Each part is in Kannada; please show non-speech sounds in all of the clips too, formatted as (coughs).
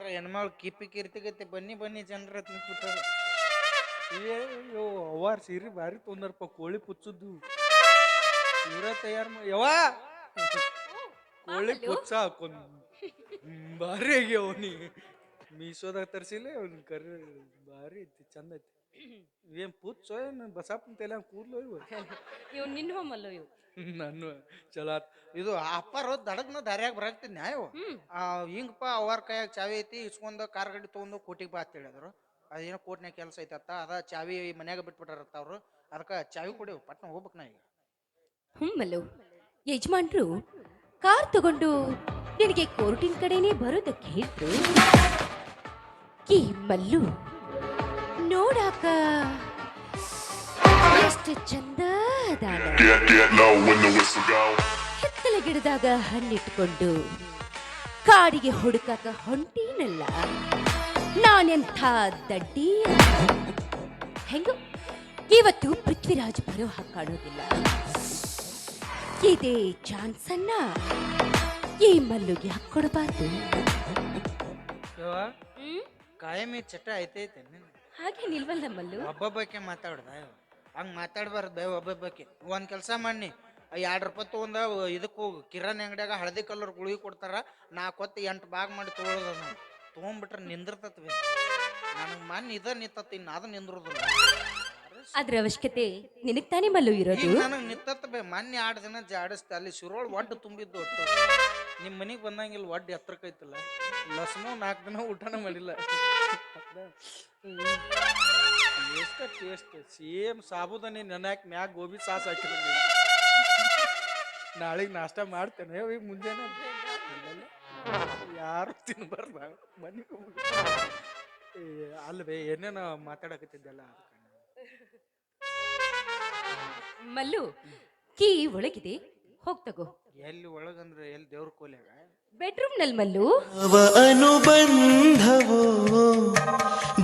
ಮರ ಹೆಣ್ಮಗಳು ಕಿಪ್ಪಿ ಕಿರ್ತಿಗತ್ತೆ ಬನ್ನಿ ಬನ್ನಿ ಜನರ ನಿಂತ್ಬಿಟ್ಟಾರ ಅಯ್ಯೋ ಅವಾರ್ ಸೀರೆ ಭಾರಿ ತೊಂದರಪ್ಪ ಕೋಳಿ ಪುಚ್ಚದ್ದು. ಇವರ ತಯಾರು ಯವಾ ಯವ್ವ! ಕೋಳಿ ಪುಚ್ಚ ಹಾಕೊಂಡ್ ಭಾರಿ ಆಗ್ಯಾವ ನೀ. ಮೀಸೋದಾಗ ತರಿಸಿಲ್ಲ ಅವ್ನ ಕರ್ರಿ ಭಾರಿ ಐತಿ ಚಂದ ಐತಿ. (coughs) ಏನ್ ಪುಚ್ಚೋ ಏನು ಬಸಪ್ಪನ ತಲೆ ಕೂದ್ಲು ಇವು? (laughs) ಇವ್ ನಿನ್ನ ಹೋಮಲ್ಲೋ ಇವು. (laughs) ನಾನು ಚಲೋ ಆತ್. ಇದು ಅಪ್ಪಾರ ದಡಗ್ನ ದಾರ್ಯಾಗ ಬರಾಕ್ತಿದ್ ನ್ಯಾಯವು ಹಿಂಗಪ್ಪ ಅವ್ರ ಕೈಯಾಗ ಚಾವಿ ಐತಿ ಇಸ್ಕೊಂಡ್ ಕಾರ್ ಗಡಿ ತೊಗೊಂಡು ಕೋಟಿಗೆ ಬಾ ಅಂತ ಹೇಳಿದ್ರು ಅದೇನೋ ಕೋಟ್ನ್ಯಾಗ ಕೆಲಸ ಐತತ್ತ ಅದ ಚಾವಿ ಮನ್ಯಾಗ ಬಿಟ್ಬಿಟ್ಟಾರತ್ತ ಅವ್ರು. ಅದಕ್ಕೆ ಚಾವಿ ಕೊಡಿ ಪಟ್ನ ಹೋಗ್ಬೇಕು ನಾ ಈಗ. ಹ್ಞೂ ಮಲ್ಲು ಯಜಮಾನ್ರು ಕಾರ್ ತಗೊಂಡು ನಿನಗೆ ಕೋರ್ಟಿನ ಕಡೆನೇ ಬರೋದಕ್ಕೆ ಹೇಳಿದ್ರು? ಈ ಮಲ್ಲು. ನೋಡಾಕ ಎಷ್ಟು ಚಂದ ಹಿತ್ತಲ ಗಿಡದಾಗ ಹಣ್ಣಿಟ್ಕೊಂಡು ಕಾಡಿಗೆ ಹುಡುಕಾಕ ಹೊಂಟೀನಲ್ಲ. ನಾನೆಂಥ ದಡ್ಡಿ ಹೆಂಗು ಇವತ್ತು ಪೃಥ್ವಿರಾಜ್ ಬರೋ ಹಾಕಾಡೋದಿಲ್ಲ ಇದೇ ಚಾನ್ಸ್ ಅನ್ನ ಈ ಮಲ್ಲುಗೆ ಹಾಕೊಡಬಾರ್ದು ಕಾಯಮಿ ಚಟ ಐತೈತೆ ಹಾಗೆ ನಿಲ್ವಲ್ಲ ಮಲ್ಲು? ಒಬ್ಬೊಬ್ಬಕ್ಕೆ ಮಾತಾಡ್ದ. ಹಂಗೆ ಮಾತಾಡ್ಬಾರ್ದು ಒಬ್ಬೊಬ್ಬಕ್ಕೆ ಒಂದು ಕೆಲಸ ಮಾಡಿ ಎರಡು ರೂಪಾಯಿ ತೊಗೊಂಡ ಇದಕ್ಕೆ ಹೋಗು ಕಿರಾಣಿ ಅಂಗಡಿಯಾಗ ಹಳದಿ ಕಲರ್ ಗುಳಿಗೆ ಕೊಡ್ತಾರ. ನಾಲ್ಕು ಹೊತ್ತು ಎಂಟು ಬಾಗ್ ಮಾಡಿ ತೊಗೊಳೋದು ನಾನು ತೊಗೊಂಡ್ಬಿಟ್ರೆ ನಿಂದಿರ್ತತ್ವಿ. ನನಗೆ ಮನ್ ಇದ ನಿಂತತ್ ಇನ್ನು ಅದು ನಿಂದ್ರದಿಲ್ಲ. ಅದ್ರ ಅವಶ್ಯಕತೆ ನಿನಗ್ ತಾನೇ ಮಲ್ಲು ಇರೋದು? ನನಗೆ ನಿಂತತ್ ಬೇ ಮೊನ್ನೆ ಎರಡು ದಿನ ಜಾಡಿಸ್ತೆ ಅಲ್ಲಿ ಶಿರೋಳ್ ಒಡ್ಡು ತುಂಬಿದ್ದು ಒಟ್ಟು. ನಿಮ್ಮ ಮನೆಗೆ ಬಂದಂಗಿಲ್ಲ ಒಡ್ಡು ಎತ್ತರಕ್ಕೈತಲ್ಲ ಲಸ್ಮು ನಾಲ್ಕು ದಿನ ಊಟನ ಮಾಡಿಲ್ಲ. ಟೇಸ್ಟ್ ಟೇಸ್ಟ್ ಸೇಮ್ ಸಾಬುದಾನಿ ನೆನಕ್ ಮ್ಯಾಗ ಗೋಬಿ ಸಾಸ್ ಹಾಕಿ ನಾಳೆಗೆ ನಾಷ್ಟ ಮಾಡ್ತೇನೆ. ಈಗ ಮುಂಜಾನೆ. ಯಾರು ತಿನ್ಬಾರ್ದ? ಮನೆಗೆ ಅಲ್ವೇ ಏನೇನೋ ಮಾತಾಡಕತ್ತಿದ್ದೆಲ್ಲ ಮಲ್ಲು ಕೀ ಒಳಗಿದೆ. ಹೋಗ್ ತಗೋ. ಎಲ್ಲಿ ಒಳಗಂದ್ರೆ ಎಲ್ಲಿ ದೇವ್ರ ಕೋಲ್ಯಾಗ? ಬೆಡ್ರೂಮ್ನಲ್ಲಿ ಮಲ್ಲು. ಅವ ಅನುಬಂಧವೋ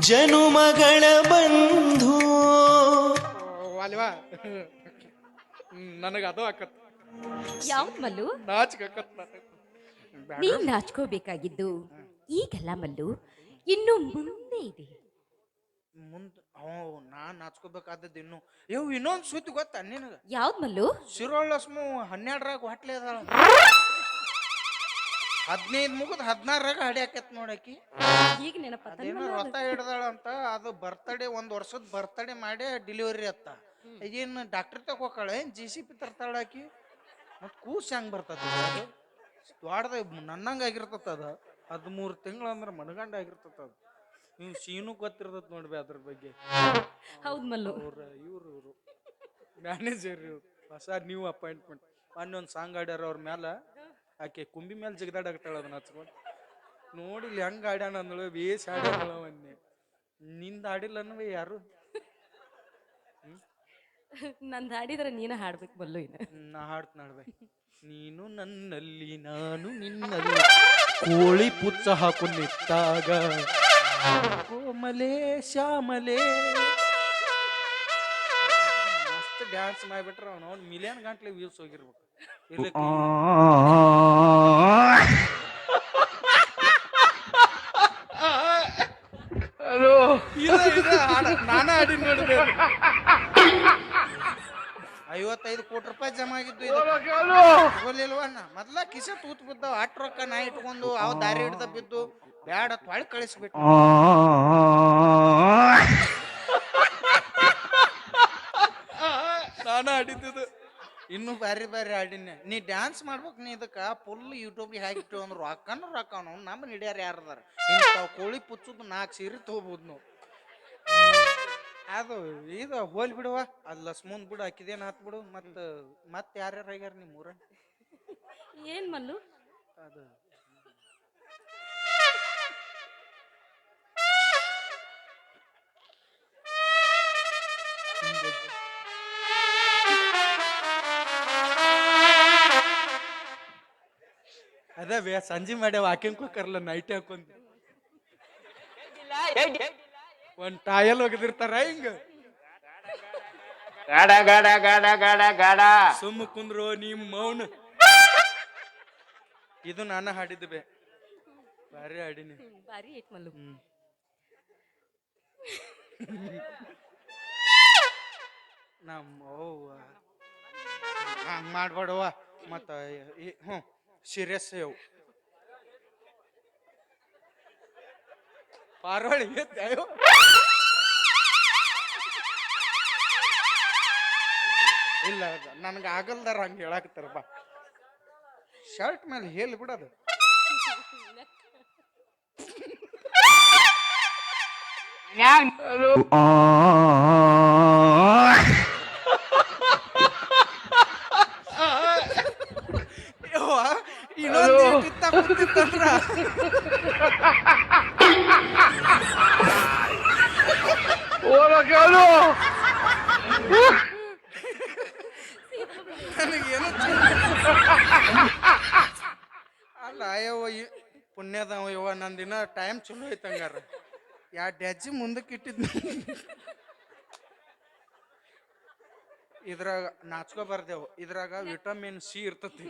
ಜನುಮಗಳ ಬಂಧು. ಅಲ್ವಾ? ನನಗೆ ಅದು ಆಕತ್. ಯಾವ ಮಲ್ಲು? ನಾಚಿಕೆ ಆಕತ್ ನನಗೆ ನೀನ್ ನಾಚ್ಕೋಬೇಕಾಗಿದ್ದು ಈಗಲ್ಲ ಮಲ್ಲು ಇನ್ನು ಮುಂದೆ ಇದೆ. ಮುಂದೆ ಅವ್ ನಾ ನಾಚ್ಕೋಬೇಕಾದದ್ದು ಇನ್ನು ಇವು ಇನ್ನೊಂದು ಸುದ್ದಿ ಗೊತ್ತಾ ನಿನಗೆ? ಯಾವ್ದು ಮಲ್ಲು? ಶಿರೋಳ್ ಲಸ್ಮು ಹನ್ನೆರಡರಾಗ ಹೊಟ್ಲೆ ಅದಾಳ ಹದಿನೈದು ಮುಗಿದ್ ಹದಿನಾರಾಗ ಹಡಿ ಹಾಕತ್ ನೋಡಕಿ ಈಗ ನೆನಪತ್ತ ಅದೇನೋ ವ್ರತ ಹಿಡ್ದಾಳ ಅಂತ ಅದು ಬರ್ತಡೇ ಒಂದ್ ವರ್ಷದ ಬರ್ತಡೇ ಮಾಡಿ ಡೆಲಿವರಿ ಅತ್ತ. ಏನು ಡಾಕ್ಟರ್ ತಗ ಹೋಗಾಳ ಏನ್ ಜಿ ಸಿ ಪಿ ತರ್ತಾಳ ಆಕಿ? ಮತ್ ಕೂಸ್ ಹೆಂಗ್ ಬರ್ತದ ಅದು? ದ್ವಾಡದ ನನ್ನಂಗ ಆಗಿರ್ತದ ಅದ. ಹದಿಮೂರು ತಿಂಗಳು ಅಂದ್ರೆ ಮನಗಂಡ ಆಗಿರ್ತದ ಅದು. ನೀವು ಸೀನು ಗೊತ್ತಿರ್ತದ ನೋಡ್ಬಿ ಅದ್ರ ಬಗ್ಗೆ. ಹೌದ್ ಮಲ್ಲು. ಅವ್ರ ಇವ್ರು ಇವರು. ಮ್ಯಾನೇಜರ್ ಇವ್ರು. ಹೊಸ ನೀವು ಅಪಾಯಿಂಟ್ಮೆಂಟ್ ಮೊನ್ನೆ ಒಂದು ಸಾಂಗ್ ಆಡ್ಯಾರ ಅವ್ರ ಮ್ಯಾಲ. ಆಕೆ ಕುಂಬಿ ಮೇಲೆ ಜಿಗದಾಡಕತ್ತಾಳ ಅದನ್ನ ಹಚ್ಕೊಂಡು. ನೋಡಿ ಇಲ್ಲಿ ಹೆಂಗ್ ಆಡ್ಯಾನ ಅಂದಳು ಬೇಸ್ ಆಡ್ಯಾಳ ಅವನ್ನೆ. ನಿಂದ ಆಡಿಲ್ಲ ಅನ್ನವೇ ಯಾರು ನಂದು ಹಾಡಿದ್ರೆ ನೀನ ಹಾಡ್ಬೇಕು ಬಲ್ಲು ಇನ್ನು. ನಾ ಹಾಡ್ತ ನಾಡ್ಬೆ ನೀನು ನನ್ನಲ್ಲಿ ನಾನು ನಿನ್ನಲ್ಲಿ. ಕೋಳಿ ಪುಚ್ಚ ಹಾಕೊಂಡಿದ್ದಾಗ ನಿಂತಾಗ ಕೋಮಲೆ ಶ್ಯಾಮಲೆ. ಮಸ್ತ್ ಡ್ಯಾನ್ಸ್ ಮಾಡಿಬಿಟ್ರೆ ಅವನು ಅವ್ನು ಮಿಲಿಯನ್ ಗಂಟ್ಲೆ ವ್ಯೂಸ್ ಹೋಗಿರ್ಬೇಕು. ನಾನ ಆಡಿ ನೋಡಿದೆ ಐವತ್ತೈದು ಕೋಟಿ ರೂಪಾಯಿ ಜಮ ಆಗಿದ್ದು ಇದು. ತಗೊಲಿಲ್ವಣ್ಣ ಮೊದ್ಲ ಕಿಸೆ ತೂತ್ ಬಿದ್ದಾವ ಅಟ್ ರೊಕ್ಕ ನಾ ಇಟ್ಕೊಂಡು ಅವ್ ದಾರಿ ಹಿಡ್ದ ಬಿದ್ದು ಬ್ಯಾಡ ತೊಳಿ ಕಳಿಸ್ಬಿಟ್ಟು ನಾನು ಆಡಿದ್ದು ಇನ್ನು ಬ್ಯಾರೆ ಬ್ಯಾರೆ ಆಡಿನ ನೀ ಡ್ಯಾನ್ಸ್ ಮಾಡ್ಬೇಕು ನೀ ಇದಕ್ಕ ಫುಲ್ ಯೂಟ್ಯೂಬ್ಗೆ ಹಾಕಿಟ್ಟು ಅಂದ್ರೆ ರೊಕ್ಕನ ರೊಕ್ಕ ನಾವು ನಮ್ಮ ಹಿಡಿಯಾರ ಯಾರದಾರ ತಾವು ಕೋಳಿ ಪುಚ್ಚುದು ನಾಲ್ಕು ಸೀರೆ ತೊಗೋಬೋದು ನಾವು. ಅದು ಇದು ಹೋಲ್ ಬಿಡುವ. ಅದು ಲಸ್ಮೂನ್ ಬಿಡು ಹಾಕಿದೇನ ಹತ್ ಬಿಡು. ಮತ್ತು ಮತ್ತೆ ಯಾರ್ಯಾರು ಆಗ್ಯಾರ ನಿಮ್ಮ ಊರ ಏನ್ ಮಲ್ಲು? ಅದು ಅದೇ ಬೇ ಸಂಜೆ ಮಾಡ್ಯ ವಾಕಿಂಗ್ ಹೋಗ್ತಾರಲ್ಲ ನೈಟ್ ಹಾಕೊಂಡು ಒಂದ್ ಟಾಯಲ್ ಒಗದಿರ್ತಾರ ಹಿಂಗ. ಗಾಡ ಗಾಡ ಗಾಡ ಗಾಡ ಗಾಡ. ಸುಮ್ಮ ಕುಂದ್ರು ನಿಮ್ ಮೌನ. ಇದು ನಾನು ಹಾಡಿದ್ದು ಬೇ. ಭಾರಿ ಹಾಡಿನಿ. ಬಾರಿ ಐತ್ ಮಲ್ಲು. ನಮ್ಮ ಅವ್ವ ಹಂಗೆ ಮಾಡ್ಬೇಡವ್ವ. ಮತ್ತು ಹ್ಞೂ ಸೀರಿಯಸ್ ಅವು ದಯೋ ಅಯ್ಯೋ ಇಲ್ಲ ನನಗೆ ಆಗಲ್ದಾರ ಹಂಗೆ ಹೇಳಾಕತ್ತಾರ ಬಾ. ಶರ್ಟ್ ಮೇಲೆ ಹೇಳಿ ಬಿಡೋದು. ಯವ್ವ, ಇನ್ನೊಂದ್ ಇತ್ತ ಕೂತಿತ್ತಂದ್ರ ನನಗೇನು ಅಲ್ಲ ಅಯ್ಯವ್ವ ಈ ಪುಣ್ಯದವ ನನ್ನ ನಂದಿನ ಟೈಮ್ ಚಲೋ ಐತೆ ಹಂಗಾರ ಯಾ ಡ್ಯಾಜಿ ಮುಂದಕ್ಕೆ ಇಟ್ಟಿದ್ ಇದ್ರಾಗ ನಾಚ್ಕೋಬಾರ್ದೇವು ಇದ್ರಾಗ ವಿಟಮಿನ್ ಸಿ ಇರ್ತತಿ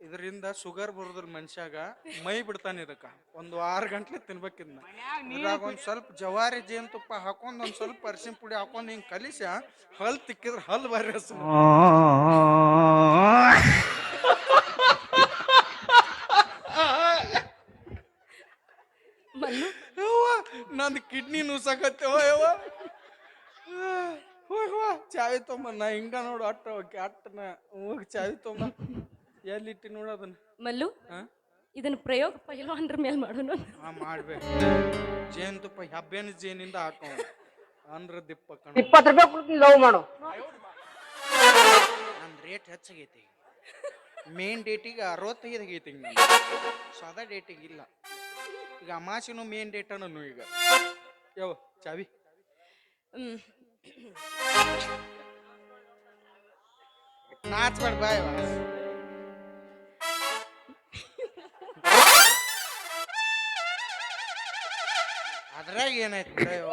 ಇದರಿಂದ ಶುಗರ್ ಬರೋದ್ರ ಮನುಷ್ಯಾಗ ಮೈ ಬಿಡ್ತಾನೆ ಇದಕ್ಕ. ಒಂದು ಆರು ಗಂಟ್ಲೆ ತಿನ್ಬೇಕಿದ್ನ ಇದ್ರಾಗ ಒಂದ್ ಸ್ವಲ್ಪ ಜವಾರಿ ಜೇನುತುಪ್ಪ ಹಾಕೊಂಡ್ ಒಂದ್ ಸ್ವಲ್ಪ ಅರಿಶಿನ ಪುಡಿ ಹಾಕೊಂಡ್ ಹಿಂಗ್ ಕಲಿಸ ಹಲ್ ತಿಕ್ಕಿದ್ರ ಹಲ್ ಬಾರಿ ನಂದ್ ಕಿಡ್ನಿ ನುಸಾಕತ್ತೇವ ಯವ್ವ. ಹೋಗ್ ಹೋಗ ಚಾವಿ ತೊಂಬ ನಾ ಹಿಂಗ ನೋಡು ಅಟ್ಟ ಹೋಗಿ ಅಟ್ಟನ ಹೋಗಿ ಚಾವಿ ತೊಂಬ. ಎಲ್ಲಿಟ್ಟಿ ನೋಡು ಅದನ್ನ. ಮಲ್ಲು ಹಾ ಇದನ್ನ ಪ್ರಯೋಗ ಪೈಲ್ವಾನ್ರ ಮೇಲೆ ಮಾಡೋಣ ಹಾ ಮಾಡ್ಬೇಕು. ಜೇನುತುಪ್ಪ ಹಬ್ಬೇನ ಜೇನಿಂದ ಹಾಕೋ ಅಂದ್ರ ದಿಪ್ಪ ಕಣ. ಇಪ್ಪತ್ತು ರೂಪಾಯಿ ಕೊಡ್ತೀನಿ ಲವ್ ಮಾಡು. ನನ್ನ ರೇಟ್ ಹೆಚ್ಚಾಗೈತಿ. ಮೇನ್ ಡೇಟಿಗೆ ಅರವತ್ತೈದು ಆಗೈತಿ ಈಗ ಸಾದಾ ಡೇಟಿಗೆ ಇಲ್ಲ. ಈಗ ಅಮಾಸಿನೂ ಮೇನ್ ಡೇಟ್ ಅನ್ನೋನು ಈಗ. ಯಾವ ಚಾವಿ. ಹ್ಮ್. ನಾಚ್ಬೇಡ ಬಾಯ್. ಅದ್ರಾಗ ಯವ್ವ.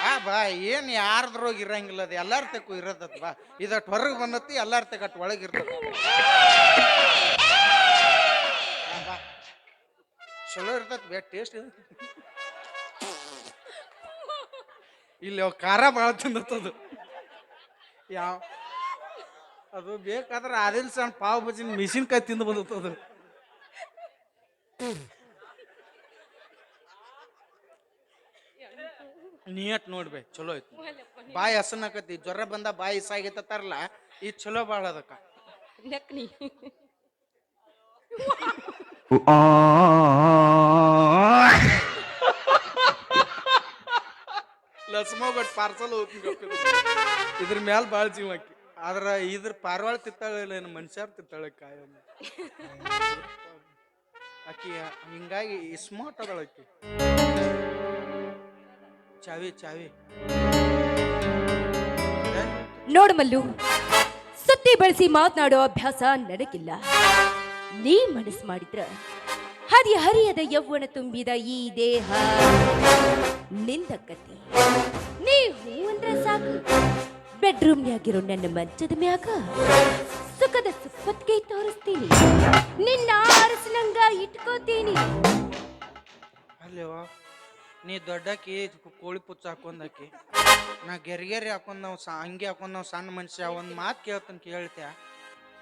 ಬಾ ಬಾ, ಏನ್ ಯಾರ್ದ್ರೋಗ ಇರಂಗಿಲ್ಲ ಅದು. ಎಲ್ಲಾರ ತಕ್ಕೂ ಇರತ್ತ ಬಾ. ಇದಟ್ ಹೊರಗೆ ಬಂದತಿ ಎಲ್ಲಾರ ತಕ್ಕ ಅಟ್ ಒಳಗೆ ಇರ್ತದ. ಬಾ ಚಲೋ ಇರ್ತತ್ ಬೇ ಟೇಸ್ಟ್ ಇಲ್ಲಿ ಅವ್ ಖಾರ ಭಾಳ ತಿಂದತ್ತದು. ಯಾವ ಅದು ಬೇಕಾದ್ರೆ ಆದಿಲ್ ಸಣ್ಣ ಪಾವ್ ಬಜಿನ ಮಿಷಿನ್ಕಾಯಿ ತಿಂದು ಬಂದತ್ತದು. ನಿಯತ್ ನೋಡ್ಬೇ ಚಲೋ ಐತಿ ಬಾಯಿ ಹಸನಕತಿ ಜ್ವರ ಬಂದ ಬಾಯಿ ಸಾಗೈತತ್ತಾರಲ್ಲ ಈ ಚಲೋ ಬಾಳ ಅದಕ್ಕ. ನೆಕ್ ನೀ. ಲಸ್ಮ ಬಟ್ ಪಾರ್ಸಲ್ ಇದ್ರ ಮ್ಯಾಲ ಭಾಳ ಜೀವ ಆದ್ರ ಇದ್ರ ಪಾರ್ವಾಳ ತಿತ್ತಾಳ ಏನು ಮನುಷ್ಯರ್ ತಿತ್ತಾಳೆ ಕಾಯಂ. ಆಕಿ ಹಿಂಗಾಗಿ ಸ್ಮಾರ್ಟ್ ಅದಳ ಚಾವಿ ಚಾವಿ? ನೋಡು ಮಲ್ಲು, ಸುತ್ತಿ ಬಳಸಿ ಮಾತನಾಡೋ ಅಭ್ಯಾಸ ನನಗಿಲ್ಲ ನೀ ಮನಸ್ಸು ಮಾಡಿದ್ರ ಹದಿ ಹರಿಯದ ಯೌವನ ತುಂಬಿದ ಈ ದೇಹ ನಿಂದಕ್ಕತಿ ನೀ ಹೂ ಅಂದ್ರೆ ಸಾಕು. ಬೆಡ್ರೂಮ್ನ್ಯಾಗಿರೋ ನನ್ನ ಮಂಚದ ಮ್ಯಾಗ ಸುಪ್ಪತ್ತಿಗೆ ತೋರಿಸ್ತೀನಿ. ನಿನ್ನ ಅರಸನಂಗ ಇಟ್ಕೋತೀನಿ. ಅಲ್ಲೇವ ನೀ ದೊಡ್ಡಾಕಿ ಕೋಳಿ ಪುಚ್ಚ ಹಾಕೊಂಡಾಕಿ ನಾ ಗೆರಿಗೆರಿ ಹಾಕೊಂಡ್ ನಾವು ಹಂಗೆ ಹಾಕೊಂಡ್ ನಾವು ಸಣ್ಣ ಮನುಷ್ಯ ಒಂದು ಮಾತು ಕೇಳ್ತಾನೆ ಕೇಳ್ತ್ಯಾ?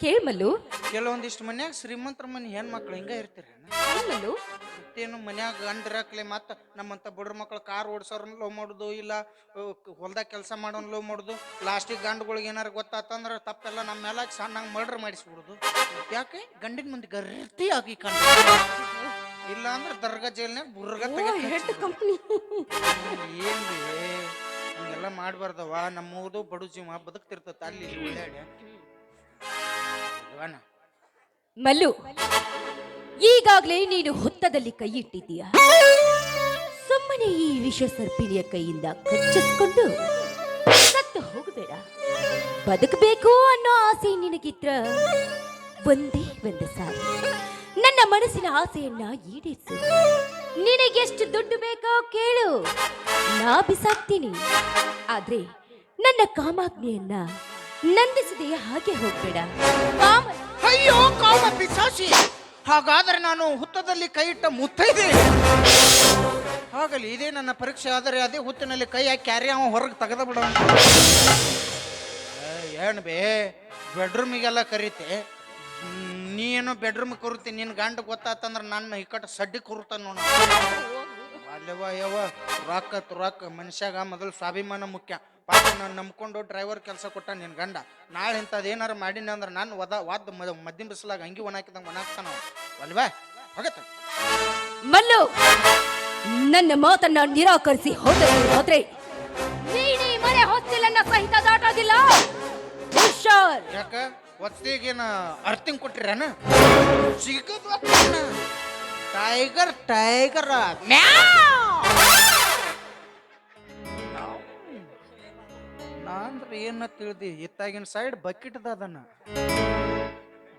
ಕೇಳ್ ಮಲ್ಲು. ಕೆಲವೊಂದಿಷ್ಟು ಮನ್ಯಾಗ ಶ್ರೀಮಂತರ ಮನೆ ಹೆಣ್ಮಕ್ಳು ಹಿಂಗ ಇರ್ತೀರ ಕೇಳ್ ಮಲ್ಲು. ಮತ್ತೇನು ಮನ್ಯಾಗ ಗಂಡ್ರಕ್ಲೆ ಮತ್ತ ನಮ್ಮಂತ ಬಡ್ರ ಮಕ್ಳು ಕಾರ್ ಓಡಿಸೋರ್ನ ಲೋ ಮಾಡುದು ಇಲ್ಲ ಹೊಲ್ದಾಗ ಕೆಲಸ ಮಾಡೋನ್ ಲೋ ಮಾಡುದು. ಲಾಸ್ಟಿಗೆ ಗಂಡುಗಳಿಗೆ ಏನಾರ ಗೊತ್ತಾತಂದ್ರ ತಪ್ಪೆಲ್ಲ ನಮ್ಮ ಮೇಲೆ ಸಣ್ಣ ಮರ್ಡರ್ ಮಾಡಿಸ್ಬಿಡುದು. ಯಾಕೆ? ಗಂಡಿನ ಮುಂದೆ ಗರ್ತಿ ಆಗಿ ಕಂಡ ಇಲ್ಲ ಅಂದ್ರೆ ದರ್ಗಾ ಜೈಲ್ನಾಗ ಬುರ್ಗ ಹೆಡ್ ಕಂಪ್ನಿ ಏನ್ ಹಂಗೆಲ್ಲ ನಮ್ಮ ನಮ್ಮದು ಬಡು ಜೀವ ಬದುಕ್ತಿರ್ತತ. ಅಲ್ಲಿ ಒಳ್ಳೆ ಮಲ್ಲು, ಈಗಾಗ್ಲೇ ನೀನು ಹುತ್ತದಲ್ಲಿ ಕೈ ಇಟ್ಟಿದ್ದೀಯ ಸುಮ್ಮನೆ ಈ ವಿಷ ಸರ್ಪಿಣಿಯ ಕೈಯಿಂದ ಕಚ್ಚಿಸ್ಕೊಂಡು ಸತ್ತು ಹೋಗಬೇಡ. ಬದುಕಬೇಕು ಅನ್ನೋ ಆಸೆ ನಿನಗಿದ್ರ ಒಂದೇ ಒಂದು ಸಾರಿ. ನನ್ನ ಮನಸ್ಸಿನ ಆಸೆಯನ್ನ ಈಡೇರಿಸು. ನಿನಗೆಷ್ಟು ದುಡ್ಡು ಬೇಕೋ ಕೇಳು. ನಾ ಬಿಸಾಕ್ತೀನಿ. ಆದ್ರೆ ನನ್ನ ಕಾಮಾಗ್ನಿಯನ್ನ ನಂದಿಸದೆ ಹಾಗೆ ಹೋಗ್ಬೇಡ. ಕಾಮ ಅಯ್ಯೋ, ಕಾಮ ಪಿಸಾಸಿ ಹಾಗಾದ್ರೆ ನಾನು ಹುತ್ತದಲ್ಲಿ ಕೈ ಇಟ್ಟ ಮುತ್ತೈದೆ ಆಗಲಿ ಇದೇ ನನ್ನ ಪರೀಕ್ಷೆ. ಆದರೆ ಅದೇ ಹುತ್ತಿನಲ್ಲಿ ಕೈ ಹಾಕಿ ಕ್ಯಾರಿ ಅವ ಹೊರಗೆ ತೆಗೆದ ಬಿಡ ಏನು ಬೇ, ಬೆಡ್ರೂಮಿಗೆಲ್ಲ ಕರೀತೆ. ನೀನು ಬೆಡ್ರೂಮ್ ಕುರುತಿ ನಿನ್ನ ಗಂಡ ಗೊತ್ತಾತಂದ್ರೆ ನನ್ನ ಇಕ್ಕಟ್ಟ ಸಡ್ಡಿ ಕುರುತ ನೋಡ ಅಲ್ಲವ ಯಾವ ರೊಕ್ಕ ರಾಕ್ ಮನುಷ್ಯಾಗ ಮೊದಲು ಸ್ವಾಭಿಮಾನ ಮುಖ್ಯ. ಪಾಪ ನಾನು ನಂಬ್ಕೊಂಡು ಡ್ರೈವರ್ ಕೆಲಸ ಕೊಟ್ಟ ನಿನ್ನ ಗಂಡ. ನಾಳೆ ಇಂಥದ್ದು ಏನಾರು ಮಾಡೀನಿ ಅಂದ್ರೆ ನಾನು ಒದ ವಾದ ಮದ್ದಿನ ಬಿಸಿಲಾಗ ಅಂಗಿ ಒಣಾಕಿದಂಗೆ ಒಣಾಕ್ತಾನ. ಅಲ್ವಾ? ಹೋಗತ್ತ. ಮಲ್ಲು ನನ್ನ ಮಾತನ್ನ ನಿರಾಕರಿಸಿ ಹೋದರೆ ಹೋದ್ರೆ. ನೀಡಿ ಮನೆ ಹೊಸ್ತಿಲನ್ನ ಸಹಿತ ದಾಟೋದಿಲ್ಲ. ಹುಷಾರ್. ಯಾಕ? ಹೊತ್ತಿಗೇನ ಅರ್ತಿಂಗ್ ಕೊಟ್ಟಿರೇನ? ಸಿಗದ ಟೈಗರ್ ಟೈಗರ್ ನಾಂದ್ರ ಏನ ತಿಳಿದಿ? ಇತ್ತಾಗಿನ ಸೈಡ್ ಬಕೆಟ್ದದನ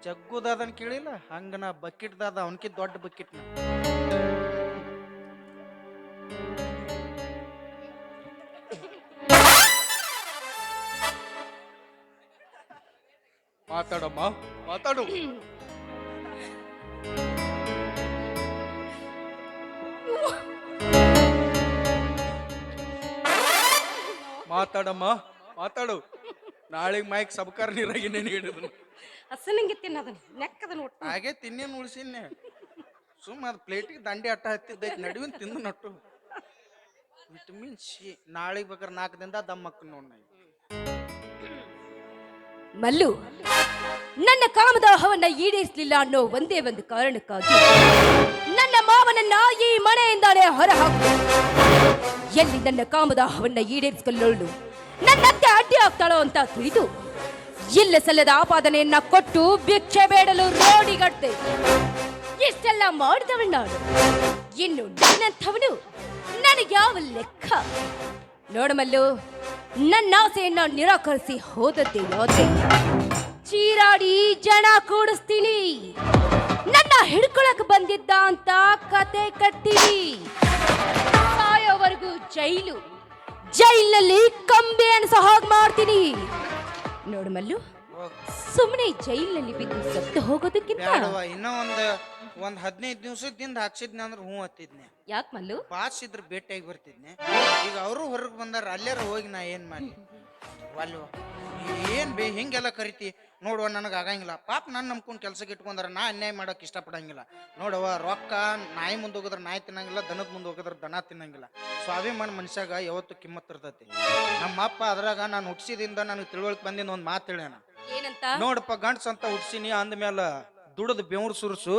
ಜಗ್ಗುದದನ್ ಕೇಳಿಲ್ಲ? ಹಂಗ ನಾ ಬಕೆಟ್ದದ ಅವನ್ಕಿ ದೊಡ್ಡ ಬಕೆಟ್ ಮಾತಾಡಮ್ಮ, ಮಾತಾಡು. ಮಾತಾಡಮ್ಮ. ಮಾತಾಡು. ನಾಳೆಗೆ ಮೈಕ್ ಸಬ್ಕಾರ ನೀರಾಗಿ ನೀನು ಹಿಡಿದನು ಹಸನಂಗೆ ತಿನ್ನದ ನೆಕ್ಕದನ್ ಒಟ್ಟು. ಹಾಗೆ ತಿನ್ನೇನು ಉಳಿಸಿನ್ನೆ ಸುಮ್ಮ ಅದು ಪ್ಲೇಟಿಗೆ ದಂಡಿ ಅಟ್ಟ ಹತ್ತಿದ್ದೈತಿ ನಡುವಿನ ತಿಂದು ನಟ್ಟು. ವಿಟಮಿನ್ ಸಿ ನಾಳೆಗೆ ಬೇಕಾದ್ರೆ ನಾಲ್ಕು ದಿನದ ದಮ್ಮಕ್ಕ ನೋಡ್ ನಾ ಮಲ್ಲು ನನ್ನ ಕಾಮದಾಹವನ್ನ ಈಡೇರಿಸಲಿಲ್ಲ ಅನ್ನೋ ಒಂದೇ ಒಂದು ಕಾರಣಕ್ಕಾಗಿ ನನ್ನ ಮಾವನನ್ನ ಈ ಮನೆಯಿಂದಾನೇ ಹೊರಹಾಕು. ಎಲ್ಲಿ ನನ್ನ ಕಾಮದಾಹವನ್ನ ಈಡೇರಿಸಿಕೊಳ್ಳಲು ನನ್ನತ್ತೆ ಅಡ್ಡಿ ಆಗ್ತಾಳೋ ಅಂತ ತಿಳಿದು, ಇಲ್ಲ ಸಲ್ಲದ ಆಪಾದನೆಯನ್ನ ಕೊಟ್ಟು ಭಿಕ್ಷೆ ಬೇಡಲು ರೋಡಿಗಟ್ಟೆ ಇಷ್ಟೆಲ್ಲ ಮಾಡಿದವಳು ನಾನು. ಇನ್ನು ನನ್ನಂಥವನು ನನಗೆ ಯಾವ ಲೆಕ್ಕ? ನೋಡಮಲ್ಲು ನನ್ನ ಆಸೆಯನ್ನ ನಿರಾಕರಿಸಿ ಹೋದದ್ದೇ ಯೋಧೆ ಚೀರಾಡಿ ಜನ ಕೂಡಿಸ್ತೀನಿ. ನನ್ನ ಹಿಡ್ಕೊಳಕ್ ಬಂದಿದ್ದ ಅಂತ ಕತೆ ಕಟ್ತೀನಿ ಸಾಯೋವರೆಗೂ ಜೈಲು ಜೈಲಲ್ಲಿ ಕಂಬಿ ಅನ್ಸೋ ಹಾಗೆ ಮಾಡ್ತೀನಿ. ನೋಡು ಮಲ್ಲು. ಸುಮ್ಮನೆ ಜೈಲಿನಲ್ಲಿ ಬಿದ್ದು ಸತ್ತು ಹೋಗೋದಕ್ಕಿಂತ ಇನ್ನೂ ಒಂದು ಒಂದು ಹದಿನೈದು ದಿವಸದಿಂದ ಹಾಕ್ಸಿದ್ನ ಅಂದ್ರೆ ಹ್ಞೂ ಹತ್ತಿದ್ನೆ. ಯಾಕೆ ಮಲ್ಲು? ಪಾಸ್ ಇದ್ರ ಭೇಟಿಯಾಗಿ ಬರ್ತಿದ್ನೆ. ಈಗ ಅವರು ಹೊರಗೆ ಬಂದಾರ ಅಲ್ಲಾರ ಹೋಗಿ ನಾ ಏನು ಮಾಡಿ? ಅಲ್ವ (laughs) ಏನ್ ಬೇ ಹಿಂಗೆಲ್ಲ ಕರಿತಿ? ನೋಡುವ ನನಗೆ ಆಗಂಗಿಲ್ಲ. ಪಾಪ ನಾನು ನಂಬ್ಕೊಂಡು ಕೆಲ್ಸಕ್ಕೆ ಇಟ್ಕೊಂಡ್ರೆ ನಾ ಅನ್ಯಾಯ ಮಾಡೋಕೆ ಇಷ್ಟಪಡಂಗಿಲ್ಲ. ನೋಡವ್ವ ರೊಕ್ಕ ನಾಯಿ ಮುಂದೆ ಹೋಗಿದ್ರೆ ನಾಯಿ ತಿನ್ನಂಗಿಲ್ಲ ದನದ ಮುಂದೆ ಹೋಗಿದ್ರೆ ದನ ತಿನ್ನಂಗಿಲ್ಲ. ಸ್ವಾಭಿಮಾನ ಮನುಷ್ಯಾಗ ಯಾವತ್ತು ಕಿಮ್ಮತ್ ಇರ್ತೈತಿ. ನಮ್ಮ ಅಪ್ಪ ಅದ್ರಾಗ ನಾನು ಹುಟ್ಸಿದಿಂದ ನನಗೆ ತಿಳುವಳಿಕೆ ಬಂದಿನ ಒಂದು ಮಾತು ಹೇಳ್ಯಾನ ನೋಡಪ್ಪ ಗಂಡ್ಸ್ ಅಂತ ಹುಟ್ಟಿಸಿನಿ ಅಂದಮೇಲೆ ದುಡದ್ ಬೆವ್ರು ಸುರಿಸು.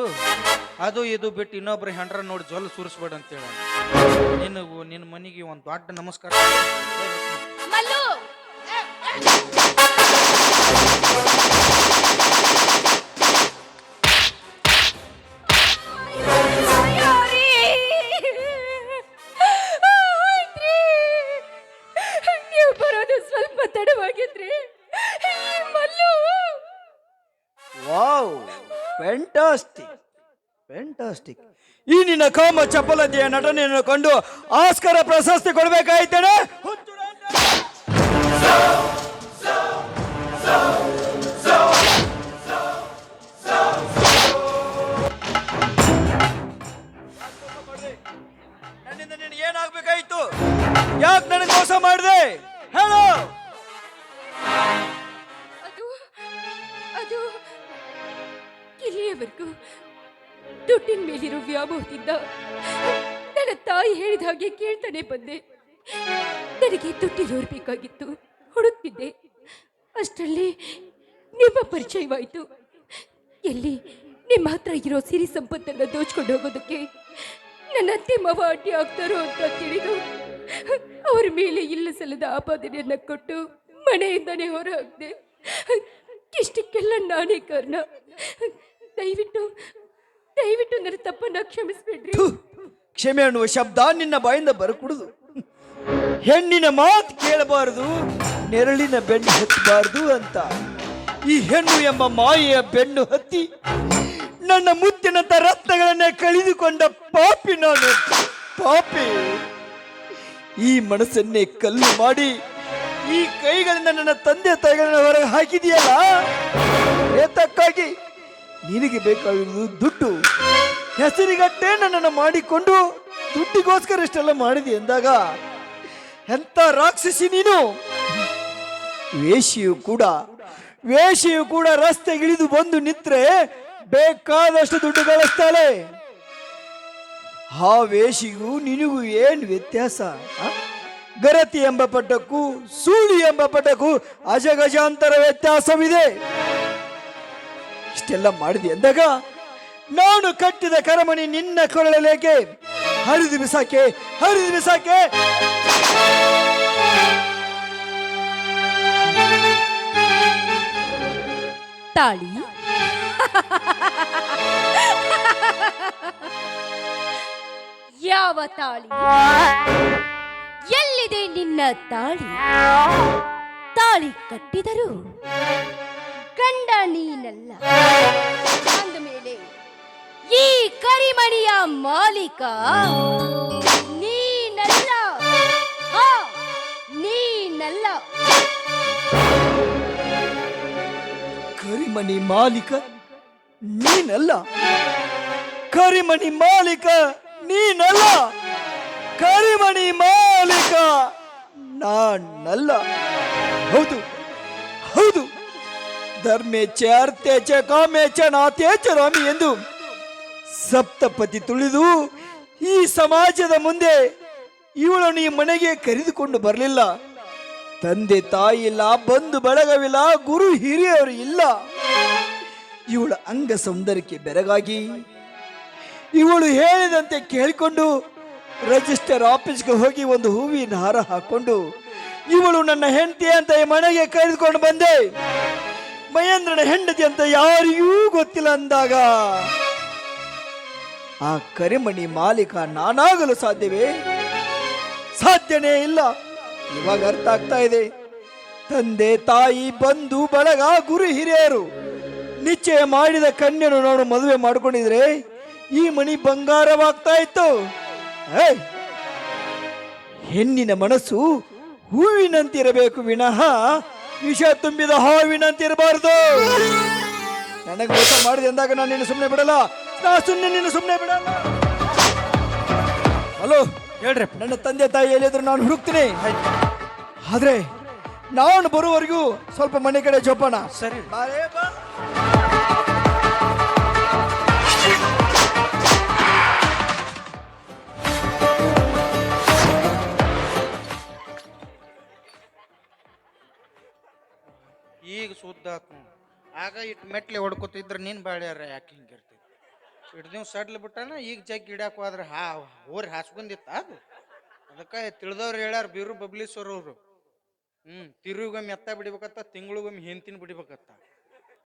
ಅದು ಇದು ಬಿಟ್ಟು ಇನ್ನೊಬ್ರು ಹೆಂಡ್ರ ನೋಡಿ ಜೊಲ್ ಸುರಿಸ್ಬೇಡ ಅಂತೇಳಿ ನಿನಗೂ ನಿನ್ನ ಮನೆಗೆ ಒಂದು ದೊಡ್ಡ ನಮಸ್ಕಾರ. ಸ್ವಲ್ಪ ವಾವ್ ಫ್ಯಾಂಟಾಸ್ಟಿಕ್ ಫ್ಯಾಂಟಾಸ್ಟಿಕ್ ಈ ನಿನ್ನ ಕಾಮ ಚಪಲತೆಯ ನಟನೆಯನ್ನು ಕಂಡು ಆಸ್ಕರ ಪ್ರಶಸ್ತಿ ಕೊಡಬೇಕಾಯ್ತೇನೆ? ದುಡ್ಡಿರೋರು ಬೇಕಾಗಿತ್ತು, ಹುಡುಕ್ತಿದ್ದೆ. ಅಷ್ಟರಲ್ಲಿ ನಿಮ್ಮ ಪರಿಚಯವಾಯಿತು. ಎಲ್ಲಿ ನಿಮ್ಮ ಹತ್ರ ಇರೋ ಸಿರಿ ಸಂಪತ್ತನ್ನು ದೋಚ್ಕೊಂಡು ಹೋಗೋದಕ್ಕೆ ನನ್ನ ಅತ್ತೆ ಮಾವ ಅಡ್ಡಿ ಆಗ್ತಾರೋ ಅಂತ ತಿಳಿದು ಅವ್ರ ಮೇಲೆ ಇಲ್ಲ ಸಲ್ಲದ ಆಪಾದನೆಯನ್ನು ಕೊಟ್ಟು ಮನೆಯಿಂದನೇ ಹೊರ ಹಾಕ್ದೆ ಇಷ್ಟಕ್ಕೆಲ್ಲ ನಾನೇ ಕಾರಣ. ದಯವಿಟ್ಟು ದಯವಿಟ್ಟು ನನ್ನ ತಪ್ಪನ್ನ ಕ್ಷಮಿಸ್ಬಿಡ್ರಿ. ಕ್ಷಮೆ ಅನ್ನುವ ಶಬ್ದ ನಿನ್ನ ಬಾಯಿಂದ ಬರಕೂಡದು. ಹೆಣ್ಣಿನ ಮಾತು ಕೇಳಬಾರದು, ನೆರಳಿನ ಬೆನ್ನು ಹತ್ತಬಾರದು ಅಂತ. ಈ ಹೆಣ್ಣು ಎಂಬ ಮಾಯೆಯ ಬೆನ್ನು ಹತ್ತಿ ನನ್ನ ಮುತ್ತಿನಂತ ರತ್ನಗಳನ್ನೇ ಕಳೆದುಕೊಂಡ ಪಾಪಿ ನಾನು. ಪಾಪಿ, ಈ ಮನಸ್ಸನ್ನೇ ಕಲ್ಲು ಮಾಡಿ, ಈ ಕೈಗಳಿಂದ ನನ್ನ ತಂದೆ ತಾಯಿಗಳನ್ನ ಹೊರಗೆ ಹಾಕಿದೆಯಲ್ಲ? ಏತಕ್ಕಾಗಿ ನಿನಗೆ ಬೇಕಾಗಿರುವುದು ದುಡ್ಡು. ಹೆಸರಿಗಟ್ಟೆ ನನ್ನನ್ನು ಮಾಡಿಕೊಂಡು ದುಡ್ಡಿಗೋಸ್ಕರ ಇಷ್ಟೆಲ್ಲ ಮಾಡಿದೆ ಎಂದಾಗ ಎಂತ ರಾಕ್ಷಸಿ ನೀನು? ವೇಷಿಯು ಕೂಡ ವೇಷಿಯು ಕೂಡ ರಸ್ತೆಗಿಳಿದು ಬಂದು ನಿಂತ್ರೆ ಬೇಕಾದಷ್ಟು ದುಡ್ಡು ಗಳಿಸ್ತಾಳೆ. ಆ ವೇಷಿಗೂ ನಿನಗೂ ಏನು ವ್ಯತ್ಯಾಸ? ಗರತಿ ಎಂಬ ಪಟ್ಟಕ್ಕೂ, ಸೂಳಿ ಎಂಬ ಪಟ್ಟಕ್ಕೂ ಅಜಗಜಾಂತರ ವ್ಯತ್ಯಾಸವಿದೆ. ಇಷ್ಟೆಲ್ಲ ಮಾಡಿದೆ ಎಂದಾಗ? ನಾನು ಕಟ್ಟಿದ ಕರಮಣಿ ನಿನ್ನ ಕೊರಳಲೇಕೆ? ಹರಿದು ಬಿಸಾಕೆ ಹರಿದು ಬಿಸಾಕೆ. ತಾಳಿ. ಯಾವ ತಾಳಿ? ಎಲ್ಲಿದೆ ನಿನ್ನ ತಾಳಿ? ತಾಳಿ ಕಟ್ಟಿದರು ಕಂಡ ನೀನಲ್ಲ. ಈ ಕರಿಮಣಿಯ ಮಾಲೀಕ. ನೀನಲ್ಲ. ಹಾ, ನೀನಲ್ಲ. ಕರಿಮಣಿ ಮಾಲೀಕ, ನೀನಲ್ಲ. ಕರಿಮಣಿ ಮಾಲೀಕ, ನೀನಲ್ಲ. ಕರಿಮಣಿ ಮಾಲೀಕ, ನಾನಲ್ಲ. ಹೌದು ಹೌದು. ಧರ್ಮೇಚ್ಛ ಅರ್ಥೇಚ್ಛ ಕಾಮೇಚ್ಛ ನಾಥೇಚ್ಛ ರಾಮಿ ಎಂದು ಸಪ್ತಪತಿ ತುಳಿದು ಈ ಸಮಾಜದ ಮುಂದೆ ಇವಳನ್ನು ಈ ಮನೆಗೆ ಕರೆದುಕೊಂಡು ಬರಲಿಲ್ಲ. ತಂದೆ ತಾಯಿ ಇಲ್ಲ, ಬಂಧು ಬಳಗವಿಲ್ಲ, ಗುರು ಹಿರಿಯವರು ಇಲ್ಲ. ಇವಳ ಅಂಗ ಸೌಂದರ್ಯಕ್ಕೆ ಬೆರಗಾಗಿ ಇವಳು ಹೇಳಿದಂತೆ ಕೇಳಿಕೊಂಡು ರಿಜಿಸ್ಟರ್ ಆಫೀಸ್ಗೆ ಹೋಗಿ ಒಂದು ಹೂವಿನ ಹಾರ ಹಾಕೊಂಡು, ಇವಳು ನನ್ನ ಹೆಂಡತಿ ಅಂತ ಈ ಮನೆಗೆ ಕರೆದುಕೊಂಡು ಬಂದೆ. ಮಹೇಂದ್ರನ ಹೆಂಡತಿ ಅಂತ ಯಾರಿಗೂ ಗೊತ್ತಿಲ್ಲ ಅಂದಾಗ ಆ ಕರಿಮಣಿ ಮಾಲೀಕ ನಾನಾಗಲು ಸಾಧ್ಯವೇ? ಸಾಧ್ಯನೇ ಇಲ್ಲ. ಇವಾಗ ಅರ್ಥ ಆಗ್ತಾ ಇದೆ. ತಂದೆ ತಾಯಿ ಬಂಧು ಬಳಗ ಗುರು ಹಿರಿಯರು ನಿಶ್ಚಯ ಮಾಡಿದ ಕನ್ಯನು ನಾನು ಮದುವೆ ಮಾಡ್ಕೊಂಡಿದ್ರೆ ಈ ಮಣಿ ಬಂಗಾರವಾಗ್ತಾ ಇತ್ತು. ಹೆಣ್ಣಿನ ಮನಸ್ಸು ಹೂವಿನಂತಿರಬೇಕು ವಿನಃ ವಿಷ ತುಂಬಿದ ಹಾವಿನಂತಿರಬಾರದು. ನನಗೆ ಊಟ ಮಾಡಿದೆ ಅಂದಾಗ ನಾನು ಸುಮ್ಮನೆ ಬಿಡಲ್ಲ. ನಾ ಸುಮ್ಮನೆ ನೀನು ಸುಮ್ಮನೆ ಬಿಡಲ್ಲ. ಹಲೋ ಹೇಳ್ರಿ. ನನ್ನ ತಂದೆ ತಾಯಿ ಎಲ್ಲಿದ್ರು ನಾನು ಹುಡುಕ್ತೀನಿ. ಆದ್ರೆ ನಾನು ಬರುವವರೆಗೂ ಸ್ವಲ್ಪ ಮನೆ ಕಡೆ ಜೋಪಾನ. ಸರಿ. ಈಗ ಸುದ್ದ ಆಗ ಇಟ್ಟು ಮೆಟ್ಲೆ ಹೊಡ್ಕೊತಿದ್ರೆ ನೀನ್ ಬಾಳ್ಯಾರ ಯಾಕೆ ಹಿಂಗಿರ್ತಿದ್ ನೀವು ಸಡ್ಲ್ ಬಿಟ್ಟಾನ, ಈಗ ಜಗ್ಗಿ ಇಡಾಕ್ ಹೋದ್ರೆ ಹಾ ಹೋರಿ ಹಾಸ್ಕೊಂಡಿತ್ತ ಅದು. ಅದಕ್ಕೆ ತಿಳಿದವ್ರು ಹೇಳ್ಯಾರ ಬೀರು ಬಬ್ಲೀಶ್ವರ್ ಅವರು. ಹ್ಮ್, ತಿರುಗೊಮ್ಮೆ ಎತ್ತ ಬಿಡಿಬೇಕತ್ತ, ತಿಂಗಳಿಗೊಮ್ಮೆ ಹೆಂತಿನ ಬಿಡಿಬೇಕತ್ತ.